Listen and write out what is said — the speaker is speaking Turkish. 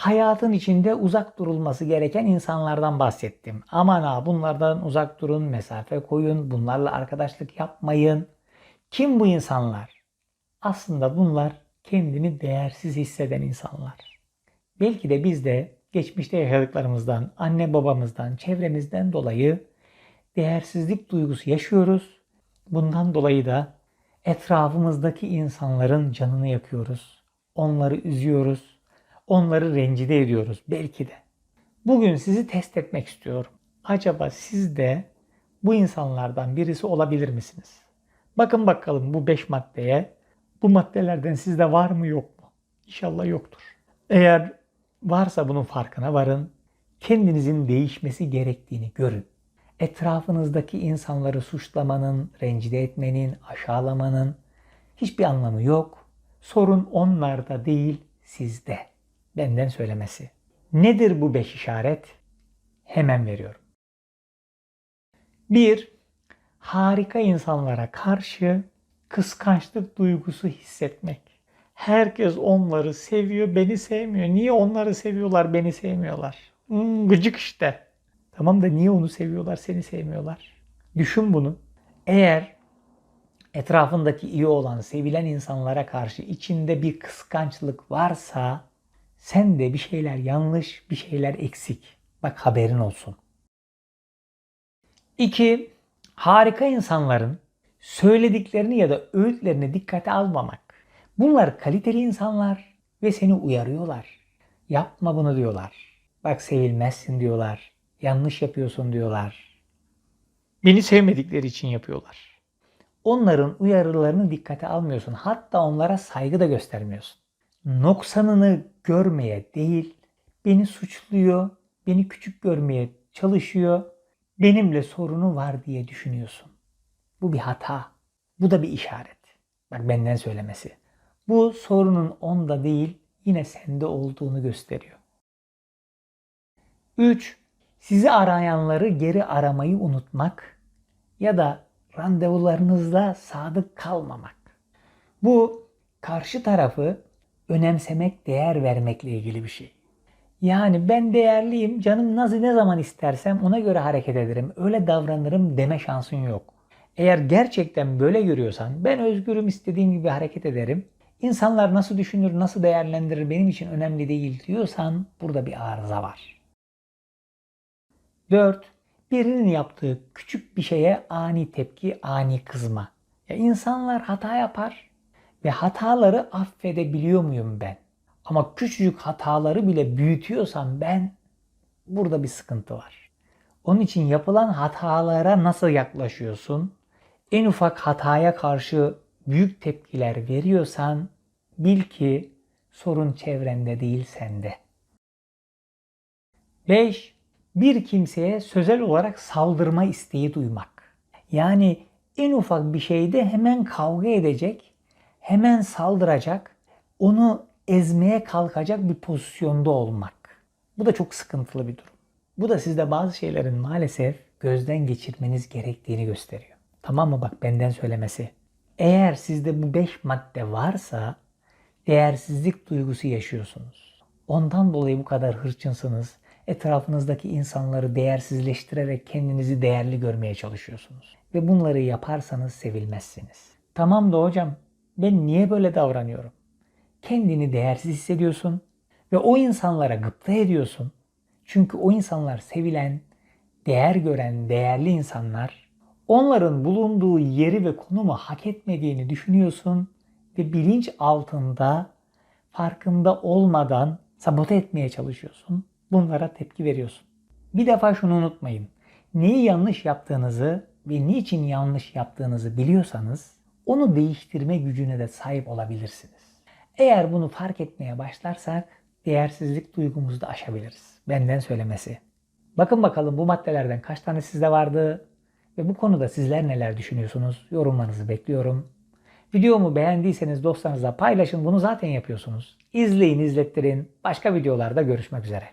hayatın içinde uzak durulması gereken insanlardan bahsettim. Aman ha bunlardan uzak durun, mesafe koyun, bunlarla arkadaşlık yapmayın. Kim bu insanlar? Aslında bunlar kendini değersiz hisseden insanlar. Belki de biz de geçmişte yaşadıklarımızdan, anne babamızdan, çevremizden dolayı değersizlik duygusu yaşıyoruz. Bundan dolayı da etrafımızdaki insanların canını yakıyoruz. Onları üzüyoruz. Onları rencide ediyoruz belki de. Bugün sizi test etmek istiyorum. Acaba siz de bu insanlardan birisi olabilir misiniz? Bakın bakalım bu 5 maddeye. Bu maddelerden sizde var mı yok mu? İnşallah yoktur. Eğer varsa bunun farkına varın. Kendinizin değişmesi gerektiğini görün. Etrafınızdaki insanları suçlamanın, rencide etmenin, aşağılamanın hiçbir anlamı yok. Sorun onlarda değil, sizde. Benden söylemesi. Nedir bu beş işaret? Hemen veriyorum. 1. Harika insanlara karşı kıskançlık duygusu hissetmek. Herkes onları seviyor, beni sevmiyor. Niye onları seviyorlar, beni sevmiyorlar? Hmm, gıcık işte. Tamam da niye onu seviyorlar, seni sevmiyorlar? Düşün bunu. Eğer etrafındaki iyi olan, sevilen insanlara karşı içinde bir kıskançlık varsa sen de bir şeyler yanlış, bir şeyler eksik. Bak haberin olsun. 2. Harika insanların söylediklerini ya da öğütlerini dikkate almamak. Bunlar kaliteli insanlar ve seni uyarıyorlar. Yapma bunu diyorlar. Bak sevilmezsin diyorlar. Yanlış yapıyorsun diyorlar. Beni sevmedikleri için yapıyorlar. Onların uyarılarını dikkate almıyorsun. Hatta onlara saygı da göstermiyorsun. Noksanını görmeye değil, beni suçluyor, beni küçük görmeye çalışıyor, benimle sorunu var diye düşünüyorsun. Bu bir hata. Bu da bir işaret. Bak benden söylemesi. Bu sorunun onda değil, yine sende olduğunu gösteriyor. 3. Sizi arayanları geri aramayı unutmak ya da randevularınızda sadık kalmamak. Bu karşı tarafı önemsemek, değer vermekle ilgili bir şey. Yani ben değerliyim, canım nasıl ne zaman istersem ona göre hareket ederim, öyle davranırım deme şansın yok. Eğer gerçekten böyle görüyorsan, ben özgürüm istediğim gibi hareket ederim, insanlar nasıl düşünür, nasıl değerlendirir benim için önemli değil diyorsan burada bir arıza var. 4. Birinin yaptığı küçük bir şeye ani tepki, ani kızma. Ya insanlar hata yapar ve hataları affedebiliyor muyum ben? Ama küçücük hataları bile büyütüyorsam ben burada bir sıkıntı var. Onun için yapılan hatalara nasıl yaklaşıyorsun? En ufak hataya karşı büyük tepkiler veriyorsan bil ki sorun çevrende değil sende. 5. Bir kimseye sözel olarak saldırma isteği duymak. Yani en ufak bir şeyde hemen kavga edecek, hemen saldıracak, onu ezmeye kalkacak bir pozisyonda olmak. Bu da çok sıkıntılı bir durum. Bu da sizde bazı şeylerin maalesef gözden geçirmeniz gerektiğini gösteriyor. Tamam mı bak benden söylemesi. Eğer sizde bu 5 madde varsa değersizlik duygusu yaşıyorsunuz. Ondan dolayı bu kadar hırçınsınız. Etrafınızdaki insanları değersizleştirerek kendinizi değerli görmeye çalışıyorsunuz. Ve bunları yaparsanız sevilmezsiniz. Tamam da hocam ben niye böyle davranıyorum? Kendini değersiz hissediyorsun ve o insanlara gıpta ediyorsun. Çünkü o insanlar sevilen, değer gören, değerli insanlar. Onların bulunduğu yeri ve konumu hak etmediğini düşünüyorsun ve bilinç altında farkında olmadan sabote etmeye çalışıyorsun. Bunlara tepki veriyorsun. Bir defa şunu unutmayın. Neyi yanlış yaptığınızı ve niçin yanlış yaptığınızı biliyorsanız onu değiştirme gücüne de sahip olabilirsiniz. Eğer bunu fark etmeye başlarsak değersizlik duygumuzu da aşabiliriz. Benden söylemesi. Bakın bakalım bu maddelerden kaç tane sizde vardı ve bu konuda sizler neler düşünüyorsunuz? Yorumlarınızı bekliyorum. Videomu beğendiyseniz dostlarınızla paylaşın. Bunu zaten yapıyorsunuz. İzleyin, izlettirin. Başka videolarda görüşmek üzere.